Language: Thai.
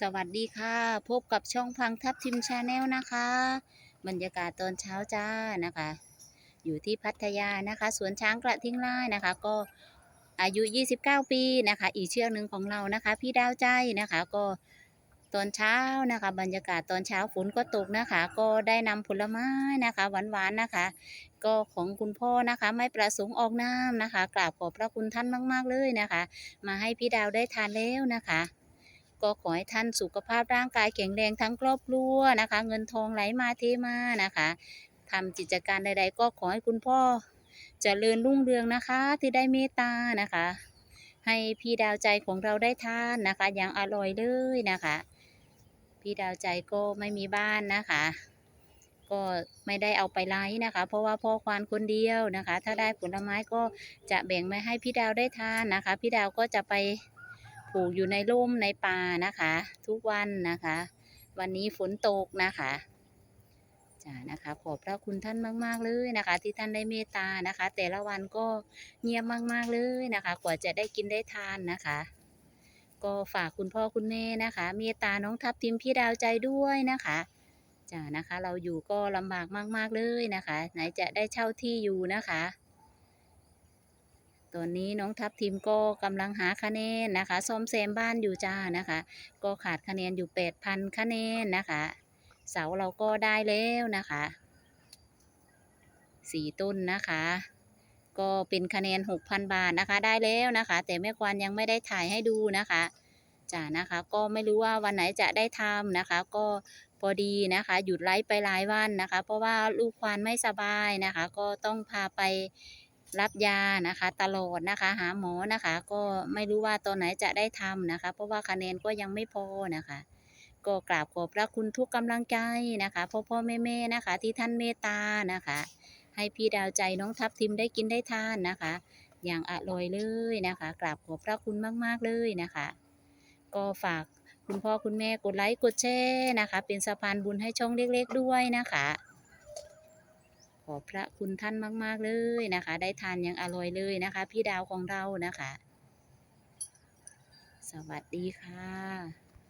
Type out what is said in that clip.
สวัสดีค่ะ พบกับช่องพังทับทิมชาแนลนะคะ บรรยากาศตอนเช้าจ้านะคะ อยู่ที่พัทยานะคะสวนช้างกระทิงไล่นะคะ ก็อายุ 29 ปีนะคะ อีกเชือกหนึ่งของเรานะคะ พี่ดาวใจนะคะก็ตอนเช้านะคะ บรรยากาศตอนเช้าฝนก็ตกนะคะ ก็ได้นำผลไม้นะคะหวานๆนะคะ ก็ของคุณพ่อนะคะไม่ประสงค์ออกนามนะคะกราบขอบพระคุณท่านมาก ๆเลยนะคะ มาให้พี่ดาวได้ทานแล้วนะคะ ก็ขอให้ท่านสุขภาพร่างกายแข็งแรงทั้งครอบครัวนะคะ เงินทองไหลมาเทมานะคะทำกิจการใด ๆ ก็ขอให้คุณพ่อเจริญรุ่งเรืองนะคะที่ได้เมตตานะคะ ให้พี่ดาวใจของเราได้ทานนะคะอย่างอร่อยเลยนะคะ พี่ดาวใจก็ไม่มีบ้านนะคะ ก็ไม่ได้เอาไปไลฟ์นะคะ เพราะว่าพ่อควานคนเดียวนะคะ ถ้าได้ผลไม้ก็จะแบ่งมาให้พี่ดาวได้ทานนะคะ พี่ดาวก็จะไป ปลูกอยู่ในร่มในป่านะคะ ทุกวันนะคะ วันนี้ฝนตกนะคะจ้านะคะ ขอบพระคุณท่านมาก ๆ เลยนะคะ ที่ท่านได้เมตตานะคะ แต่ละวันก็เงียบมาก ๆ เลยนะคะ กว่าจะได้กินได้ทานนะคะ ก็ฝากคุณพ่อคุณแม่นะคะ เมตตาน้องทับทิมพี่ดาวใจด้วยนะคะจ้านะคะ เราอยู่ก็ลำบากมาก ๆ เลยนะคะ ไหนจะได้เช่าที่อยู่นะคะ ตอนนี้น้องทับทิมก็กำลังหาคะแนนนะคะซ่อมแซมบ้านอยู่จ้านะคะ ก็ขาดคะแนนอยู่ 8,000 คะแนนนะคะ เสาเราก็ได้แล้วนะคะสี่ต้นนะคะ ก็เป็นคะแนน 6,000 บาทนะคะได้แล้วนะคะ แต่แม่ควานยังไม่ได้ถ่ายให้ดูนะคะจ้านะคะก็ไม่รู้ว่าวันไหนจะได้ทำนะคะ ก็พอดีนะคะ หยุดไลฟ์ไปหลายวันนะคะ เพราะว่าลูกควานไม่สบายนะคะ ก็ต้องพาไป รับยานะคะตลอดนะคะ หาหมอนะคะ ก็ไม่รู้ว่าตอนไหนจะได้ทำนะคะ เพราะว่าคะแนนก็ยังไม่พอนะคะ ก็กราบขอบพระคุณทุกกำลังใจนะคะ พ่อพ่อแม่แม่ๆนะคะ ที่ท่านเมตตานะคะ ให้พี่ดาวใจน้องทับทิมได้กินได้ทานนะคะ อย่างอร่อยเลยนะคะ กราบขอบพระคุณมากๆเลยนะคะ ก็ฝากคุณพ่อคุณแม่กดไลค์กดแชร์นะคะ เป็นสะพานบุญให้ช่องเล็กๆด้วยนะคะ ขอบพระคุณท่านมาก ๆ เลยนะคะ ได้ทานอย่างอร่อยเลยนะคะ พี่ดาวของเรานะคะ สวัสดีค่ะ